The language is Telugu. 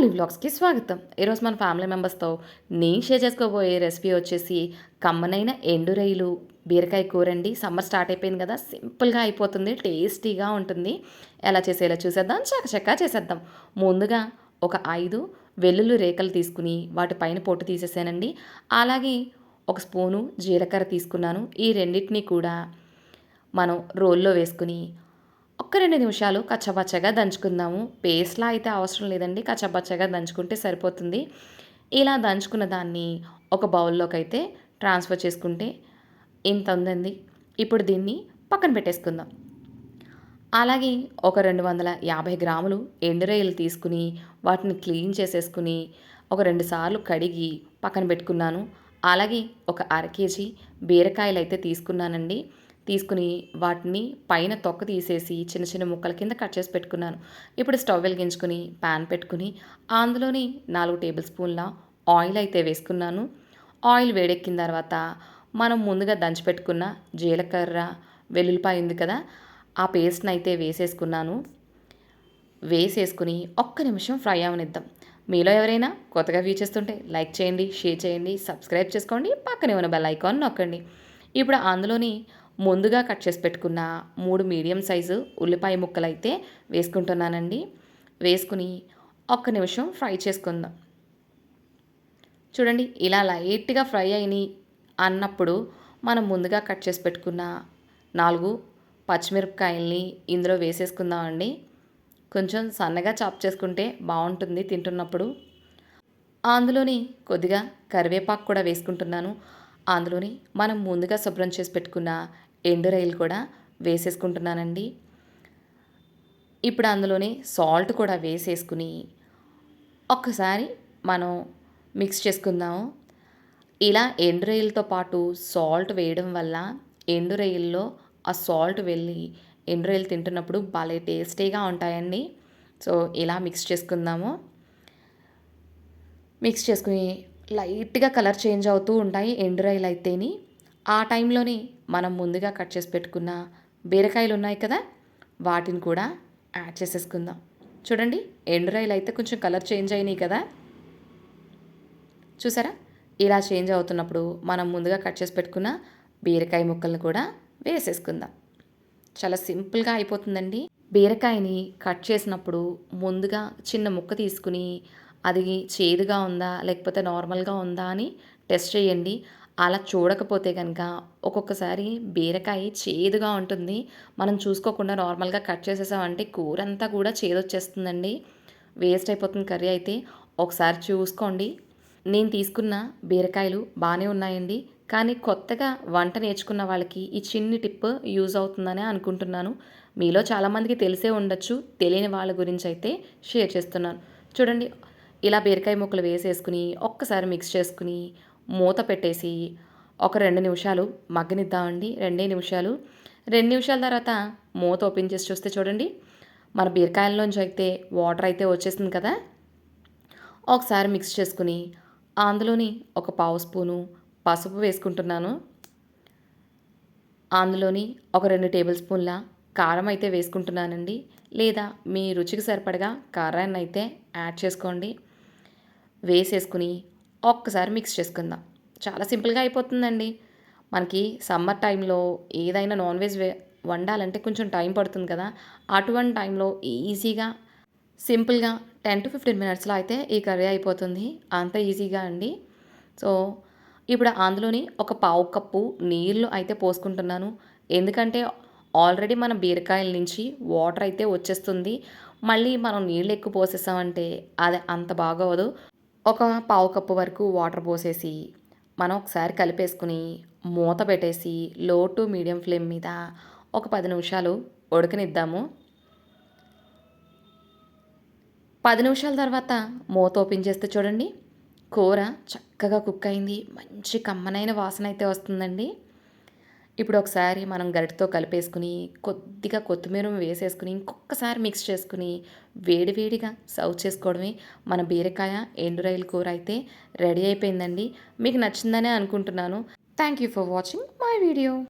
మౌలి వ్లాగ్స్కి స్వాగతం. ఈరోజు మన ఫ్యామిలీ మెంబర్స్తో నేను షేర్ చేసుకోబోయే రెసిపీ వచ్చేసి కమ్మనైన ఎండురొయ్యలు బీరకాయ కూర అండి సమ్మర్ స్టార్ట్ అయిపోయింది కదా సింపుల్గా అయిపోతుంది టేస్టీగా ఉంటుంది. ఎలా చేసేలా చూసేద్దాం చకచకా చేసేద్దాం. ముందుగా ఒక ఐదు వెల్లుల్లి రేఖలు తీసుకుని వాటి పైన పొట్టు తీసేసానండి. అలాగే ఒక స్పూను జీలకర్ర తీసుకున్నాను. ఈ రెండింటినీ కూడా మనం రోల్లో వేసుకుని ఒక్క రెండు నిమిషాలు కచ్చబచ్చగా దంచుకుందాము. పేస్ట్లా అయితే అవసరం లేదండి. కచ్చబచ్చగా దంచుకుంటే సరిపోతుంది. ఇలా దంచుకున్న దాన్ని ఒక బౌల్లోకి అయితే ట్రాన్స్ఫర్ చేసుకుంటే ఇంత ఉందండి. ఇప్పుడు దీన్ని పక్కన పెట్టేసుకుందాం. అలాగే ఒక రెండు వందల యాభై గ్రాములు ఎండురొయ్యలు తీసుకుని వాటిని క్లీన్ చేసేసుకుని ఒక రెండు సార్లు కడిగి పక్కన పెట్టుకున్నాను. అలాగే ఒక అర కేజీ బీరకాయలు అయితే తీసుకున్నానండి. తీసుకుని వాటిని పైన తొక్క తీసేసి చిన్న చిన్న ముక్కల కింద కట్ చేసి పెట్టుకున్నాను. ఇప్పుడు స్టవ్ వెలిగించుకుని ప్యాన్ పెట్టుకుని అందులోని నాలుగు టేబుల్ స్పూన్ల ఆయిల్ అయితే వేసుకున్నాను. ఆయిల్ వేడెక్కిన తర్వాత మనం ముందుగా దంచిపెట్టుకున్న జీలకర్ర వెల్లుల్లిపాయ ఉంది కదా ఆ పేస్ట్ని అయితే వేసేసుకున్నాను. వేసేసుకుని ఒక్క నిమిషం ఫ్రై అవనిద్దాం. మీలో ఎవరైనా కొత్తగా వ్యూ చేస్తుంటే లైక్ చేయండి షేర్ చేయండి సబ్స్క్రైబ్ చేసుకోండి పక్కనే ఉన్న బెల్ ఐకాన్ నొక్కండి. ఇప్పుడు అందులోని ముందుగా కట్ చేసి పెట్టుకున్న మూడు మీడియం సైజు ఉల్లిపాయ ముక్కలు అయితే వేసుకుంటున్నానండి. వేసుకుని ఒక్క నిమిషం ఫ్రై చేసుకుందాం. చూడండి ఇలా లైట్గా ఫ్రై అయినాయి అన్నప్పుడు మనం ముందుగా కట్ చేసి పెట్టుకున్న నాలుగు పచ్చిమిరపకాయల్ని ఇందులో వేసేసుకుందామండి. కొంచెం సన్నగా చాప్ చేసుకుంటే బాగుంటుంది తింటున్నప్పుడు. అందులోని కొద్దిగా కరివేపాకు కూడా వేసుకుంటున్నాను. అందులోని మనం ముందుగా శుభ్రం చేసి పెట్టుకున్న ఎండు రైలు కూడా వేసేసుకుంటున్నానండి. ఇప్పుడు అందులోనే సాల్ట్ కూడా వేసేసుకుని ఒక్కసారి మనం మిక్స్ చేసుకుందాము. ఇలా ఎండు రొయ్యలతో పాటు సాల్ట్ వేయడం వల్ల ఎండు రొయ్యల్లో ఆ సాల్ట్ వెళ్ళి ఎండు రొయ్యలు తింటున్నప్పుడు భలే టేస్టీగా ఉంటాయండి. సో ఇలా మిక్స్ చేసుకుందాము. మిక్స్ చేసుకుని లైట్గా కలర్ చేంజ్ అవుతూ ఉంటాయి ఎండు రొయ్యలు అయితేని. ఆ టైంలోనే మనం ముందుగా కట్ చేసి పెట్టుకున్న బీరకాయలు ఉన్నాయి కదా వాటిని కూడా యాడ్ చేసేసుకుందాం. చూడండి ఎండురాయలు అయితే కొంచెం కలర్ చేంజ్ అయినాయి కదా. చూసారా? ఇలా చేంజ్ అవుతున్నప్పుడు మనం ముందుగా కట్ చేసి పెట్టుకున్న బీరకాయ ముక్కలను కూడా వేసేసుకుందాం. చాలా సింపుల్గా అయిపోతుందండి. బీరకాయని కట్ చేసినప్పుడు ముందుగా చిన్న ముక్క తీసుకుని అది చేదుగా ఉందా లేకపోతే నార్మల్గా ఉందా అని టెస్ట్ చేయండి. అలా చూడకపోతే కనుక ఒక్కొక్కసారి బీరకాయ చేదుగా ఉంటుంది. మనం చూసుకోకుండా నార్మల్గా కట్ చేసేసామంటే కూర అంతా కూడా చేదొచ్చేస్తుందండి. వేస్ట్ అయిపోతుంది కర్రీ అయితే. ఒకసారి చూసుకోండి. నేను తీసుకున్న బీరకాయలు బాగానే ఉన్నాయండి. కానీ కొత్తగా వంట నేర్చుకున్న వాళ్ళకి ఈ చిన్ని టిప్ యూజ్ అవుతుందని అనుకుంటున్నాను. మీలో చాలామందికి తెలిసే ఉండొచ్చు. తెలియని వాళ్ళ గురించి అయితే షేర్ చేస్తున్నాను. చూడండి ఇలా బీరకాయ ముక్కలు వేసేసుకుని ఒక్కసారి మిక్స్ చేసుకుని మూత పెట్టేసి ఒక రెండు నిమిషాలు మగ్గనిద్దామండి. రెండే నిమిషాలు. రెండు నిమిషాల తర్వాత మూత ఓపెన్ చేసి చూస్తే చూడండి. మన బీరకాయల్లోంచి అయితే వాటర్ అయితే వచ్చేసింది కదా. ఒకసారి మిక్స్ చేసుకుని అందులోని ఒక పావు స్పూను పసుపు వేసుకుంటున్నాను. అందులోని ఒక రెండు టేబుల్ స్పూన్ల కారం అయితే వేసుకుంటున్నానండి. లేదా మీ రుచికి సరిపడగా కారాన్ని అయితే యాడ్ చేసుకోండి. వేసేసుకుని ఒక్కసారి మిక్స్ చేసుకుందాం. చాలా సింపుల్గా అయిపోతుందండి. మనకి సమ్మర్ టైంలో ఏదైనా నాన్ వెజ్ వండాలంటే కొంచెం టైం పడుతుంది కదా. అటువంటి టైంలో ఈజీగా సింపుల్గా టెన్ టు ఫిఫ్టీన్ మినిట్స్లో అయితే ఈ కర్రీ అయిపోతుంది. అంత ఈజీగా అండి. సో ఇప్పుడు అందులోని ఒక పావు కప్పు నీళ్ళు అయితే పోసుకుంటున్నాను. ఎందుకంటే ఆల్రెడీ మన బీరకాయల నుంచి వాటర్ అయితే వచ్చేస్తుంది. మళ్ళీ మనం నీళ్ళు ఎక్కువ పోసేసామంటే అది అంత బాగోదు. ఒక పావు కప్పు వరకు వాటర్ పోసేసి మనం ఒకసారి కలిపేసుకుని మూత పెట్టేసి లో టు మీడియం ఫ్లేమ్ మీద ఒక పది నిమిషాలు ఉడకనిద్దాము. పది నిమిషాల తర్వాత మూత ఓపెన్ చేస్తే చూడండి కూర చక్కగా కుక్ అయింది. మంచి కమ్మనైన వాసన అయితే వస్తుందండి. ఇప్పుడు ఒకసారి మనం గరిటతో కలిపేసుకుని కొద్దిగా కొత్తిమీర వేసేసుకుని ఇంకొకసారి మిక్స్ చేసుకుని వేడివేడిగా సర్వ్ చేసుకోవడమే మన బీరకాయ ఎండురాయిల కూర అయితే రెడీ అయిపోయిందండి. మీకు నచ్చిందనే అనుకుంటున్నాను. Thank you for watching my video